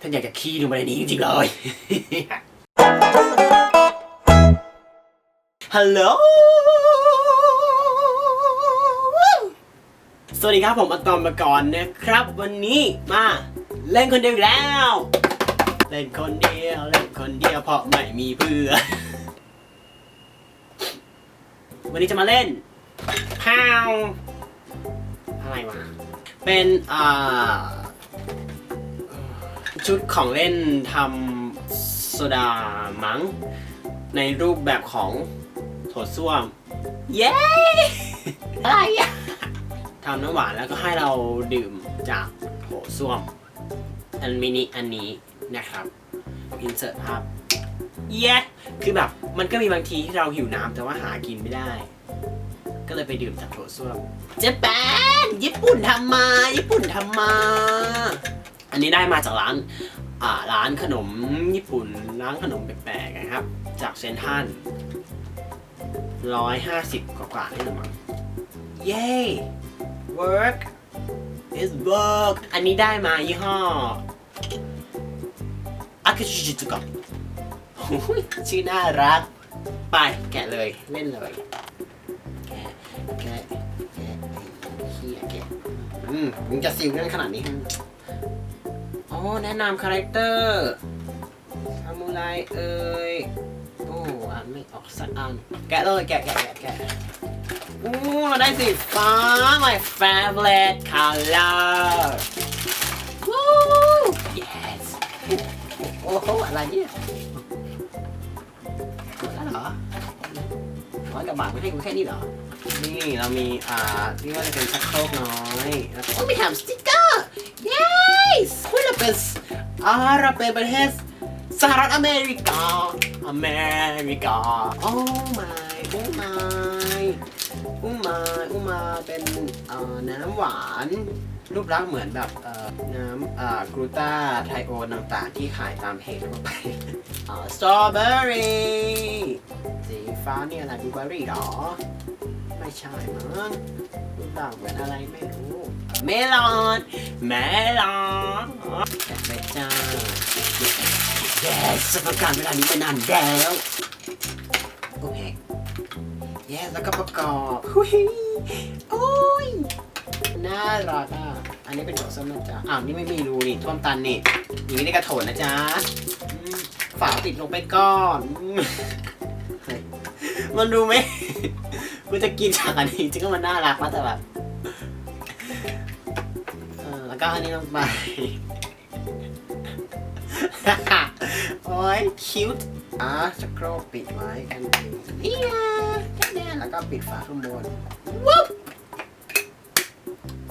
ท่านอยากจะขี้ลงไปในนี้จริงๆเลยฮัลโหล สวัสดีครับผมอะตอมมาก่อนนะครับ วันนี้มาเล่นคนเดียวอีกแล้ว เล่นคนเดียว เล่นคนเดียวเพราะไม่มีเพื่อน วันนี้จะมาเล่นพาวอะไรวะ เป็นอ่า ชุดของเล่นทำโซดามั้ง ในรูปแบบของโถส้วม เย้ อะไรอะทำน้ำหวานแล้วก็ให้เราดื่มจากโถส้วม อันมินิอันนี้นะครับ อินเสิร์ตภาพเย้ คือแบบมันก็มีบางทีที่เราหิวน้ำแต่ว่าหากินไม่ได้ ก็เลยไปดื่มจากโถส้วมเจแปนญี่ปุ่นทำมา ญี่ปุ่นทำมา อันนี้ได้มาจากร้านร้านขนมญี่ปุ่น ร้านขนมแปลกๆนะครับ จากเซนทันร้อยห้าสิบกว่าๆนี่แหละมั้งเย้ work is work อันนี้ได้มายี่ห้ออากิชิจุกะชื่อน่ารัก ไปแกะเลยเล่นเลย แกะแกะแกะเฮียแกะอืมมึงจะซิลกันขนาดนี้อ๋อ แนะนำคาแรคเตอร์ซามูไรเอ่ยโอ้อ่านไม่ออกสักอันแกะเลยแกะแกะแกะแกะอู้เราได้สีฟ้า my favorite color วู้ yes โอ้โหอะไรเนี่ยหมดแล้วเหรอร้อยกระบาทไม่ให้กูแค่นี้เหรอ นี่เรามีอ่าเรียกว่าจะเป็นชักโครกน้อยแล้วก็ไม่ทำสติ๊ก เป็นอาราเป็นประเทศสหรัฐอเมริกา อเมริกา โอ้ my โอ้ my โอ้ my โอ้ my เป็นเอ่อน้ำหวาน รูปลักษณ์เหมือนแบบเอ่อน้ำอ่ากลูตาไทโอนต่างๆ ที่ขายตามเพจทั่วไปอ่าสตรอเบอรี่สีฟ้าเนี่ยอะไรบลูเบอรี่หรอ ไม่ใช่มั้งรูปร่างเหมือนอะไรไม่รู้เมลอนเมลอนแกะไปจ้า yes สประการเวลานี้มานานแล้วโอเค yes แล้วก็ประกอบหุยโอ้ยน่ารักอะอันนี้เป็นหัวส้มนะจ๊ะอ้าวนี่ไม่มีรูนี่ท่วมตันนี่อย่างนี้ได้กระโถนนะจ๊ะฝาติดลงไปก่อนมันดูไหม กูจะกินจากอันนี้จริงก็มันน่ารักมากแต่แบบเออแล้วก็อันนี้ลงไป โอ้ยคิวต์อะจะโครกปิดไว้กันเองนี่ไงแค่นี้แล้วก็ปิดฝาข้างบนวุ๊บ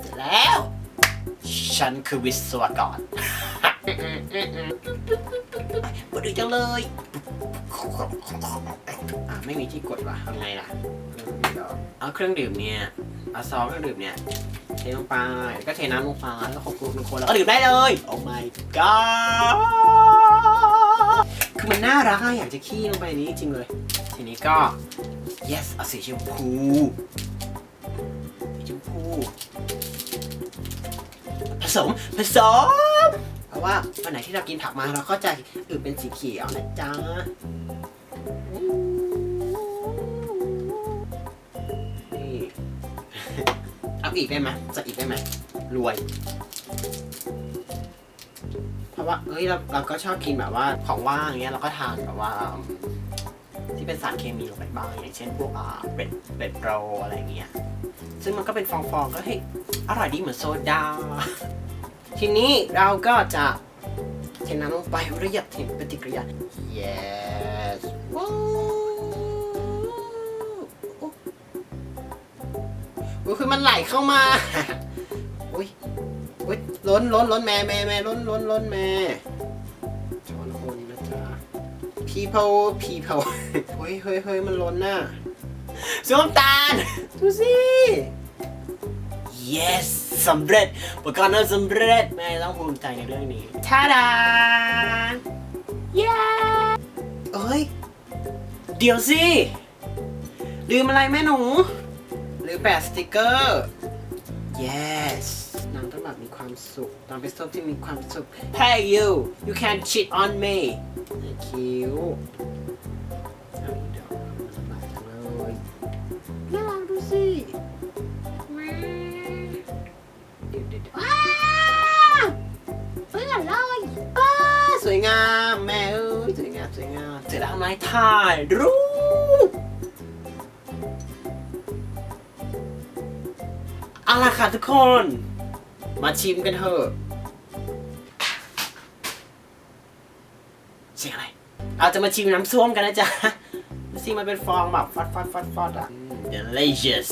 เสร็จแล้ว ฉันคือวิศวกรปวดอึจังเลย อะไม่มีที่กดว่ะทำไงล่ะ เอาเครื่องดื่มเนี่ย เอาซองเครื่องดื่มเนี่ย เทลงไปแล้วก็เทน้ำลงไปแล้วก็คนๆคนๆแล้วก็ดื่มได้เลย โอ้ my god คือมันน่ารักอะอยากจะขี้ลงไปในนี้จริงเลย ทีนี้ก็ yes เอาสีชมพูสีชมพูผสมผสมเพราะว่าวันไหนที่เรากินผักมาเราก็จะอื่นเป็นสีเขียวนะจ๊ะ เอาอีกได้ไหมจะอีกได้ไหมรวย เพราะว่าเอ้ยเราเราก็ชอบกินแบบว่าของว่างอย่างเงี้ยเราก็ทานแบบว่าที่เป็นสารเคมีลงไปบ้างอย่างเช่นพวกอ่าเบ็ดเบ็ดโรอะไรเงี้ยซึ่งมันก็เป็นฟองๆก็เฮ้ยอร่อยดีเหมือนโซดา ทีนี้เราก็จะเทน้ำลงไประยับถึงปฏิกิริยา yes ว้ โอ้คือมันไหลเข้ามา อุ้ยอุ้ยล้นล้นล้นแม่แม่แม่ล้นล้นล้นแม่ช้อนคนนะจ๊ะ people people เฮ้ยเฮ้ยเฮ้ยมันล้นน่ะส้มตาลดูสิ yes สำเร็จประกันนั้นสำเร็จ แม่ต้องภูมิใจในเรื่องนี้ท่าดาเย้เอ้ย เดี๋ยวสิ ลืมอะไรแม่หนูลืม แปะสติกเกอร์ yes นางต้องแบบมีความสุขตอนเป็นส้มที่มีความสุข Hey you you can cheat on me ไอ้คิวเอาอีกดอกน่ารักจังเลยน่ารักดูสิแม่เดี๋ยวเดี๋ยวว้าเพื่อนเลยอ้าสวยงามแม่เอ้ยสวยงามสวยงามเสร็จแล้วทำไมถ่ายรูป ล่ะค่ะทุกคน มาชิมกันเถอะเสียงอะไรเอาจะมาชิมน้ำส้วมกันนะจ๊ะดูสิมันเป็นฟองแบบฟอดฟอดฟอดฟอดอะ delicious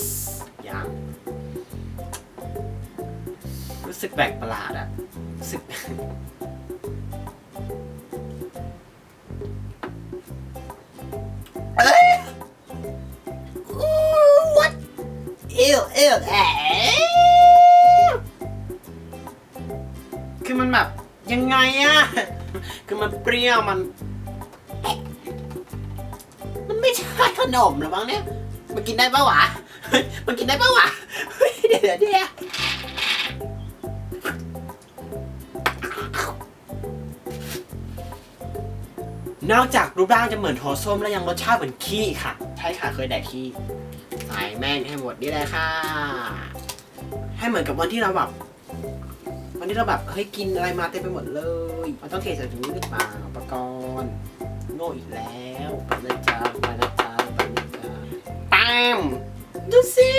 ยังรู้สึกแปลกประหลาดอะรู้สึกเอ้ย what เอวเอวแอะ ยังไงอะคือมันเปรี้ยวมันแอะมันไม่ใช่ขนมหรอบ้างเนี่ย มันกินได้ปะวะเฮ้ยมันกินได้ปะวะเฮ้ยเดี๋ยวเดี๋ยวเดี๋ยวอกจากรูปร่างจะเหมือนโถส้มแล้วยังรสชาติเหมือนขี้ค่ะ ใช่ค่ะเคยแดกขี้ใส่แม่งให้หมดนี่เลยค่ะ ให้เหมือนกับวันที่เราแบบ วันที่เราแบบเฮ้ยกินอะไรมาเต็มไปหมดเลย มันต้องเทใส่ถุงนี้หรือเปล่าอุปกรณ์โง่อีกแล้วไปเลยจ้าไปเลยจ้าไปเลยจ้าตามดูสิ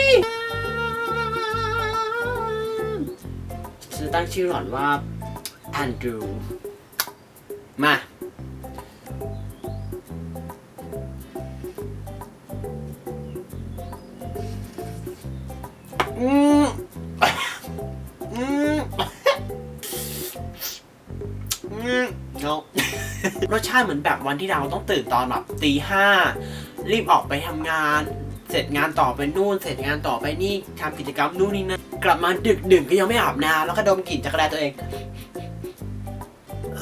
จะตั้งชื่อหลอนว่าแอนดรูมา รสชาติเหมือนแบบวันที่เราต้องตื่นตอนแบบตีห้ารีบออกไปทำงาน เสร็จงานต่อไปนู่น เสร็จงานต่อไปนี่ทำกิจกรรมนู่นนี่นั่นกลับมาดึกดึกก็ยังไม่อาบน้ำแล้วก็ดมกลิ่นจักรแลตัวเอง เ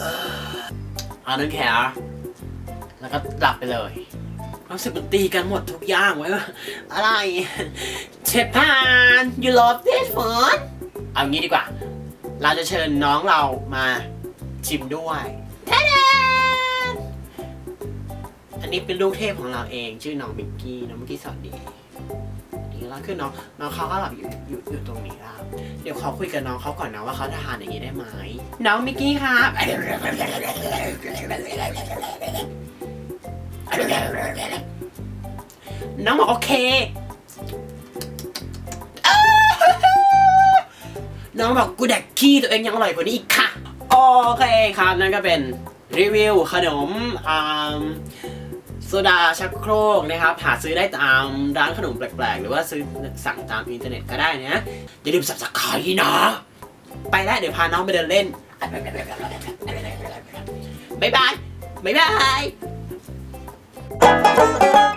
อันนั้นแคร์แล้วก็หลับไปเลยรู้สึกมันตีกันหมดทุกอย่างไว้ว่าอะไรเชฟพาน you love this food เอางี้ดีกว่า เราจะเชิญน้องเรามาชิมด้วยทา อันนี้เป็นลูกเทพของเราเอง ชื่อน้องมิกกี้น้องมิกกี้สวัสดีนี่แล้วคือน้องน้องเขาก็หลับอยู่อยู่อยู่ตรงนี้แล้วเดี๋ยวเขอคุยกับน้องเขาก่อนนะว่าเขาจะทานอย่างนี้ได้ไหมน้องมิกกี้ครับน้องบอกโอเค น้องบอกกูแดกขี้ตัวเองยังอร่อยกว่านี้อีกค่ะ โอเคครับนั่นก็เป็นรีวิวขนมอ่า โซดาชักโครกนะครับหาซื้อได้ตามร้านขนมแปลกๆ หรือว่าซื้อสั่งตามอินเทอร์เน็ตก็ได้นะอย่าลืมสับสกายนะ ไปแล้วเดี๋ยวพาน้องไปเดินเล่น บ๊ายบาย บ๊ายบาย